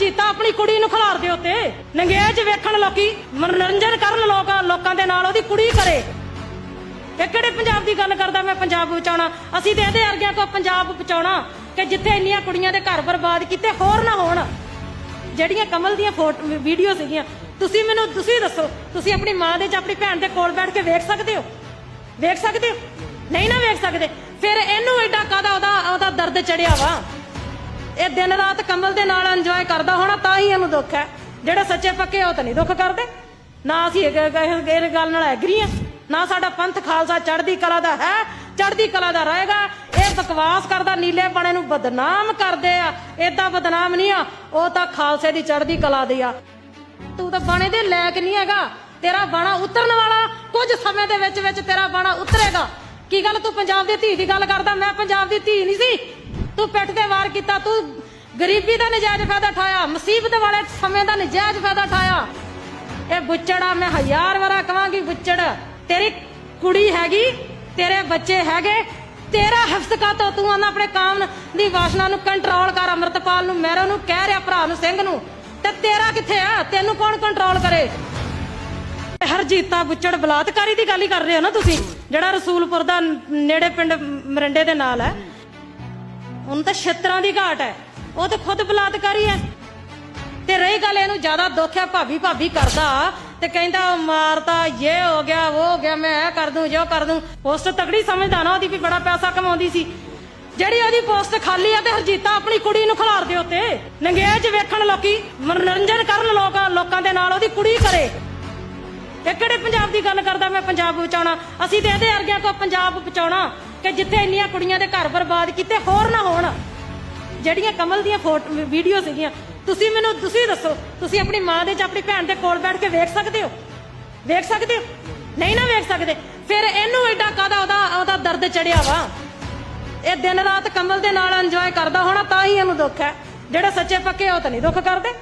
ਹਰਜੀਤਾ ਆਪਣੀ ਕੁੜੀ ਨੂੰ ਖਿਲਾਰਦੇ ਉੱਤੇ ਨੰਗੇਜ ਵੇਖਣ ਲੋਕੀ, ਮਨੋਰੰਜਨ ਕਰਨ ਲੋਕ, ਲੋਕਾਂ ਦੇ ਨਾਲ ਉਹਦੀ ਕੁੜੀ ਕਰੇ। ਇਹ ਕਿਹੜੇ ਪੰਜਾਬ ਦੀ ਗੱਲ ਕਰਦਾ ਮੈਂ ਪੰਜਾਬ ਬਚਾਉਣਾ? ਅਸੀਂ ਤੇ ਇਹਦੇ ਵਰਗਿਆਂ ਕੋ ਪੰਜਾਬ ਬਚਾਉਣਾ ਕਿ ਜਿੱਥੇ ਇੰਨੀਆਂ ਕੁੜੀਆਂ ਦੇ ਘਰ ਬਰਬਾਦ ਕੀਤੇ, ਹੋਰ ਨਾ ਹੋਣ। ਜਿਹੜੀਆਂ ਕਮਲ ਦੀਆਂ ਫੋਟੋ, ਵੀਡੀਓ ਸੀਗੀਆਂ, ਤੁਸੀਂ ਮੈਨੂੰ, ਤੁਸੀਂ ਦੱਸੋ, ਤੁਸੀਂ ਆਪਣੀ ਮਾਂ ਦੇ ਜਾਂ ਆਪਣੀ ਭੈਣ ਦੇ ਕੋਲ ਬੈਠ ਕੇ ਵੇਖ ਸਕਦੇ ਹੋ? ਵੇਖ ਸਕਦੇ ਹੋ? ਨਹੀਂ ਨਾ ਵੇਖ ਸਕਦੇ। ਫਿਰ ਇਹਨੂੰ ਐਡਾ ਕਾਦਾ ਉਹਦਾ ਉਹਦਾ ਦਰਦ ਚੜਿਆ ਵਾ? ਇਹ ਦਿਨ ਰਾਤ ਕਮਲ ਦੇ ਨਾਲ ਇੰਜੋਏ ਕਰਦਾ ਹੋਣਾ, ਤਾਂ ਹੀ ਇਹਨੂੰ ਦੁੱਖ ਹੈ। ਜਿਹੜੇ ਸੱਚੇ ਪੱਕੇ ਉਹ ਤਾਂ ਨਹੀਂ ਦੁੱਖ ਕਰਦੇ। ਨਾ ਅਸੀਂ ਇਹ ਗੱਲ ਨਾਲ ਐਗਰੀ ਆ। ਨਾ ਸਾਡਾ ਪੰਥ ਖਾਲਸਾ ਚੜ੍ਹਦੀ ਕਲਾ ਦਾ ਹੈ, ਚੜ੍ਹਦੀ ਕਲਾ ਦਾ ਰਹੇਗਾ। ਇਹ ਬਕਵਾਸ ਕਰਦਾ ਨੀਲੇ ਬਣੇ ਨੂੰ ਬਦਨਾਮ ਕਰਦੇ ਆ। ਏਦਾਂ ਬਦਨਾਮ ਨਹੀਂ ਆ, ਉਹ ਤਾਂ ਖਾਲਸੇ ਦੀ ਚੜ੍ਹਦੀ ਕਲਾ ਦੀ ਆ। ਤੂੰ ਤਾਂ ਬਾਣੇ ਦੇ ਲਾਇਕ ਨਹੀਂ ਹੈਗਾ। ਤੇਰਾ ਬਾਣਾ ਉਤਰਨ ਵਾਲਾ ਕੁਝ ਸਮੇਂ ਦੇ ਵਿੱਚ ਵਿੱਚ ਤੇਰਾ ਬਾਣਾ ਉਤਰੇਗਾ। ਕੀ ਗੱਲ ਤੂੰ ਪੰਜਾਬ ਦੀ ਧੀ ਦੀ ਗੱਲ ਕਰਦਾ? ਮੈਂ ਪੰਜਾਬ ਦੀ ਧੀ ਨਹੀਂ ਸੀ। ਤੂੰ ਪਿੱਠ ਤੇ ਵਾਰ ਕੀਤਾ, ਤੂੰ ਗਰੀਬੀ ਦਾ ਨਜਾਇਜ਼ ਫਾਇਦਾ ਠਾਇਆ ਮੁਸੀਬਤ ਵਾਲੇ ਸਮੇਂ ਦਾ ਨਜਾਇਜ਼ ਫਾਇਦਾ ਠਾਇਆ ਇਹ ਬੁੱਚੜਾ ਮੈਂ ਹਜ਼ਾਰ ਵਾਰਾ ਕਵਾਂਗੀ, ਬੁੱਚੜ, ਤੇਰੀ ਕੁੜੀ ਹੈਗੀ, ਤੇਰੇ ਬੱਚੇ ਹੈਗੇ, ਤੇਰਾ ਹਿਫਜ਼ ਕਾ ਤੂੰ ਆਨਾ ਆਪਣੇ ਕਾਮ ਦੀ ਵਾਸ਼ਨਾ ਨੂੰ ਕੰਟਰੋਲ ਕਰ, ਅਮਰਤਪਾਲ ਨੂੰ ਮੈਰੋ ਨੂੰ, ਕਹਿ ਰਿਹਾ ਭਰਾ ਨੂੰ, ਸਿੰਘ ਨੂੰ, ਤੇ ਤੇਰਾ ਕਿੱਥੇ ਆ? ਤੈਨੂੰ ਕੌਣ ਕੰਟਰੋਲ ਕਰੇ? ਹਰਜੀਤਾ ਬੁੱਚੜ ਬਲਾਤਕਾਰੀ ਦੀ ਗੱਲ ਹੀ ਕਰ ਰਹੇ ਹੋ ਨਾ ਤੁਸੀਂ, ਜਿਹੜਾ ਰਸੂਲਪੁਰ ਦਾ ਨੇੜੇ ਪਿੰਡ ਮਰਿੰਡੇ ਦੇ ਨਾਲ ਹੈ। ਹੁਣ ਤਾਂ ਛਿੱਤਰਾਂ ਦੀ ਘਾਟ ਹੈ। ਉਹ ਤਾਂ ਖੁਦ ਬਲਾਤਕਾਰੀ ਹੈ। ਤੇ ਰਹੀ ਗੱਲ ਇਹਨੂੰ ਜ਼ਿਆਦਾ ਦੁੱਖ ਹੈ, ਭਾਬੀ ਭਾਬੀ ਕਰਦਾ। ਤੇ ਕਹਿੰਦਾ, ਮਾਰਤਾ ਇਹ ਹੋ ਗਿਆ, ਉਹ ਹੋ ਗਿਆ, ਮੈਂ ਇਹ ਕਰ ਦੂੰ, ਜੋ ਕਰ ਦੂੰ। ਪੋਸਟ ਤਗੜੀ ਸਮਝਦਾ ਨਾ ਉਹਦੀ ਵੀ ਬੜਾ ਪੈਸਾ ਕਮਾਉਂਦੀ ਸੀ। ਜਿਹੜੀ ਉਹਦੀ ਪੋਸਟ ਖਾਲੀ ਆ ਤੇ ਹਰਜੀਤਾ ਆਪਣੀ ਕੁੜੀ ਨੂੰ ਖਿਲਾਰਦੇ ਉੱਤੇ ਨੰਗੇਜ ਵੇਖਣ ਲੋਕੀ, ਮਨੋਰੰਜਨ ਕਰਨ ਲੋਕ ਲੋਕਾਂ ਦੇ ਨਾਲ ਉਹਦੀ ਕੁੜੀ ਕਰੇ। ਇਹ ਕਿਹੜੇ ਪੰਜਾਬ ਦੀ ਗੱਲ ਕਰਦਾ ਮੈਂ ਪੰਜਾਬ ਬਚਾਉਣਾ? ਅਸੀਂ ਤੇ ਇਹਦੇ ਵਰਗਿਆਂ ਕੋ ਪੰਜਾਬ ਬਚਾਉਣਾ। ਕਿ ਜਿੱਥੇ ਇੰਨੀਆਂ ਕੁੜੀਆਂ ਦੇ ਘਰ ਬਰਬਾਦ ਕੀਤੇ, ਹੋਰ ਨਾ ਹੋਣ। ਜਿਹੜੀਆਂ ਕਮਲ ਦੀਆਂ ਵੀਡੀਓ ਸੀਗੀਆਂ, ਤੁਸੀਂ ਮੈਨੂੰ, ਤੁਸੀਂ ਦੱਸੋ, ਤੁਸੀਂ ਆਪਣੀ ਮਾਂ ਦੇ ਜਾਂ ਆਪਣੀ ਭੈਣ ਦੇ ਕੋਲ ਬੈਠ ਕੇ ਵੇਖ ਸਕਦੇ ਹੋ? ਵੇਖ ਸਕਦੇ ਹੋ? ਨਹੀਂ ਨਾ ਵੇਖ ਸਕਦੇ। ਫਿਰ ਇਹਨੂੰ ਐਡਾ ਕਾਦਾ ਉਹਦਾ ਉਹਦਾ ਦਰਦ ਚੜਿਆ ਵਾ? ਇਹ ਦਿਨ ਰਾਤ ਕਮਲ ਦੇ ਨਾਲ ਇੰਜੋਏ ਕਰਦਾ ਹੋਣਾ, ਤਾਂ ਹੀ ਇਹਨੂੰ ਦੁੱਖ ਹੈ। ਜਿਹੜੇ ਸੱਚੇ ਪੱਕੇ ਉਹ ਤਾਂ ਨਹੀਂ ਦੁੱਖ ਕਰਦੇ।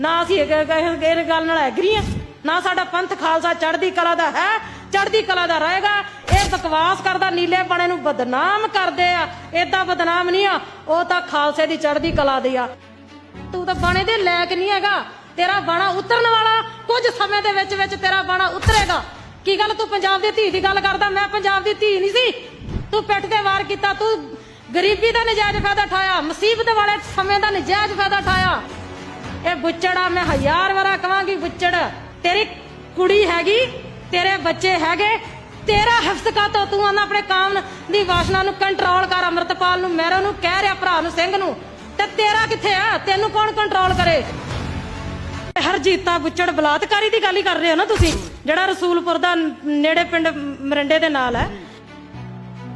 ਨਾ ਅਸੀਂ ਇਹ ਗੱਲ ਨਾਲ ਐਗਰੀ ਆ। ਨਾ ਸਾਡਾ ਪੰਥ ਖਾਲਸਾ ਚੜ੍ਹਦੀ ਕਲਾ ਦਾ ਹੈ, ਚੜ੍ਹਦੀ ਕਲਾ ਦਾ ਰਹੇਗਾ। ਬਕਵਾਸ ਕਰਦਾ ਨੀਲੇ ਬਣੇ ਨੂੰ ਬਦਨਾਮ ਕਰਦੇ ਆ। ਏਦਾਂ ਬਦਨਾਮ ਨਹੀਂ ਆ, ਉਹ ਤਾਂ ਖਾਲਸੇ ਦੀ ਚੜ੍ਹਦੀ ਕਲਾ ਦੀ ਆ। ਤੂੰ ਤਾਂ ਬਾਣੇ ਦੇ ਲਾਇਕ ਨਹੀਂ ਹੈਗਾ। ਤੇਰਾ ਬਾਣਾ ਉਤਰਨ ਵਾਲਾ, ਕੁਝ ਸਮੇਂ ਦੇ ਵਿੱਚ ਵਿੱਚ ਤੇਰਾ ਬਾਣਾ ਉਤਰੇਗਾ। ਕੀ ਗੱਲ, ਤੂੰ ਪੰਜਾਬ ਦੀ ਧੀ ਦੀ ਗੱਲ ਕਰਦਾ? ਮੈਂ ਪੰਜਾਬ ਦੀ ਧੀ ਨਹੀਂ ਸੀ। ਤੂੰ ਪਿੱਠ ਤੇ ਵਾਰ ਕੀਤਾ, ਤੂੰ ਗਰੀਬੀ ਦਾ ਨਜਾਇਜ਼ ਫਾਇਦਾ ਠਾਇਆ ਮੁਸੀਬਤ ਵਾਲੇ ਸਮੇਂ ਦਾ ਨਜਾਇਜ਼ ਫਾਇਦਾ ਠਾਇਆ ਇਹ ਬੁੱਚੜਾ ਮੈਂ ਹਜ਼ਾਰ ਵਾਰਾ ਕਵਾਂਗੀ, ਬੁੱਚੜ। ਤੇਰੀ ਕੁੜੀ ਹੈਗੀ, ਤੇਰੇ ਬੱਚੇ ਹੈਗੇ ਤੇਰਾ ਹਿਫਜ਼ ਕਾ ਤੂੰ ਆਨਾ ਆਪਣੇ ਕਾਮ ਦੀ ਵਾਸ਼ਨਾ ਨੂੰ ਕੰਟਰੋਲ ਕਰ, ਅਮਰਤਪਾਲ ਨੂੰ ਮੈਰੋ ਨੂੰ, ਕਹਿ ਰਿਹਾ ਭਰਾ ਨੂੰ, ਸਿੰਘ ਨੂੰ। ਤੇ ਤੇਰਾ ਕਿੱਥੇ ਆ? ਤੈਨੂੰ ਕੌਣ ਕੰਟਰੋਲ ਕਰੇ? ਹਰਜੀਤਾ ਬੁੱਚੜ ਬਲਾਤਕਾਰੀ ਦੀ ਗੱਲ ਹੀ ਕਰ ਰਹੇ ਹੋ ਨਾ ਤੁਸੀਂ, ਜਿਹੜਾ ਰਸੂਲਪੁਰ ਦਾ ਨੇੜੇ ਪਿੰਡ ਮਰੰਡੇ ਦੇ ਨਾਲ ਹੈ।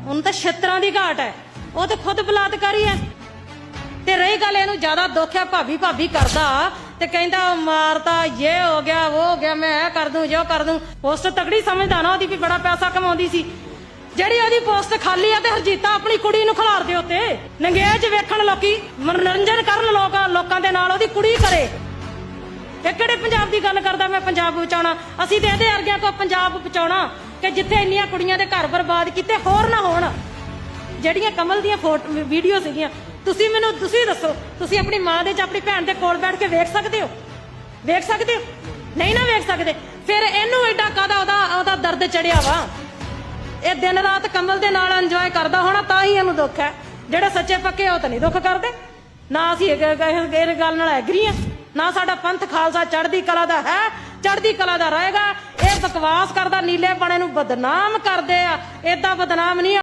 ਉਹਨੂੰ ਤਾਂ ਛਿੱਤਰਾਂ ਦੀ ਘਾਟ ਹੈ। ਉਹ ਤਾਂ ਖੁਦ ਬਲਾਤਕਾਰੀ ਹੈ। ਤੇ ਰਹੀ ਗੱਲ ਇਹਨੂੰ ਜ਼ਿਆਦਾ ਦੁੱਖ ਆ, ਭਾਬੀ ਭਾਬੀ ਕਰਦਾ। ਤੇ ਕਹਿੰਦਾ ਮਾਰਤਾ ਇਹ ਹੋ ਗਿਆ, ਉਹ ਹੋ ਗਿਆ, ਮੈਂ ਇਹ ਕਰ ਦੂੰ, ਜੋ ਕਰ ਦੂੰ। ਪੋਸਟ ਤਗੜੀ ਸਮਝਦਾ ਨਾ ਉਹਦੀ ਵੀ ਬੜਾ ਪੈਸਾ ਕਮਾਉਂਦੀ ਸੀ। ਜਿਹੜੀ ਉਹਦੀ ਪੋਸਟ ਖਾਲੀ ਆ ਤੇ ਹਰਜੀਤਾ ਆਪਣੀ ਕੁੜੀ ਨੂੰ ਖਿਲਾਰਦੇ ਉੱਤੇ ਨੰਗੇਜ ਵੇਖਣ ਲੋਕੀ, ਮਨੋਰੰਜਨ ਕਰਨ ਲੋਕ, ਲੋਕਾਂ ਦੇ ਨਾਲ ਉਹਦੀ ਕੁੜੀ ਕਰੇ। ਇਹ ਕਿਹੜੇ ਪੰਜਾਬ ਦੀ ਗੱਲ ਕਰਦਾ ਮੈਂ ਪੰਜਾਬ ਬਚਾਉਣਾ ਅਸੀਂ ਤੇ ਇਹਦੇ ਵਰਗਿਆਂ ਕੋ ਪੰਜਾਬ ਬਚਾਉਣਾ ਕਿ ਜਿੱਥੇ ਇੰਨੀਆਂ ਕੁੜੀਆਂ ਦੇ ਘਰ ਬਰਬਾਦ ਕੀਤੇ ਹੋਰ ਨਾ ਹੋਣ। ਜਿਹੜੀਆਂ ਕਮਲ ਦੀਆਂ ਫੋਟੋ, ਵੀਡੀਓ ਸੀਗੀਆਂ ਤੁਸੀਂ ਮੈਨੂੰ, ਤੁਸੀਂ ਦੱਸੋ, ਤੁਸੀਂ ਆਪਣੀ ਮਾਂ ਦੇ ਜਾਂ ਆਪਣੀ ਭੈਣ ਦੇ ਕੋਲ ਬੈਠ ਕੇ ਵੇਖ ਸਕਦੇ ਹੋ? ਵੇਖ ਸਕਦੇ ਹੋ? ਨਹੀਂ ਨਾ ਵੇਖ ਸਕਦੇ। ਫਿਰ ਇਹਨੂੰ ਐਡਾ ਕਾਦਾ ਉਹਦਾ ਉਹਦਾ ਦਰਦ ਚੜਿਆ ਵਾ? ਇਹ ਦਿਨ ਰਾਤ ਕਮਲ ਦੇ ਨਾਲ ਇੰਜੋਏ ਕਰਦਾ ਹੋਣਾ, ਤਾਂ ਹੀ ਇਹਨੂੰ ਦੁੱਖ ਹੈ। ਜਿਹੜੇ ਸੱਚੇ ਪੱਕੇ ਉਹ ਤਾਂ ਨਹੀਂ ਦੁੱਖ ਕਰਦੇ। ਨਾ ਅਸੀਂ ਇਹ ਗੱਲ ਨਾਲ ਐਗਰੀ ਆ ਨਾ ਸਾਡਾ ਪੰਥ ਖਾਲਸਾ ਚੜ੍ਹਦੀ ਕਲਾ ਦਾ ਹੈ, ਚੜ੍ਹਦੀ ਕਲਾ ਦਾ ਰਹੇਗਾ। ਇਹ ਬਕਵਾਸ ਕਰਦਾ ਨੀਲੇ ਪਾਣੇ ਨੂੰ ਬਦਨਾਮ ਕਰਦੇ ਆ। ਏਦਾਂ ਬਦਨਾਮ ਨਹੀਂ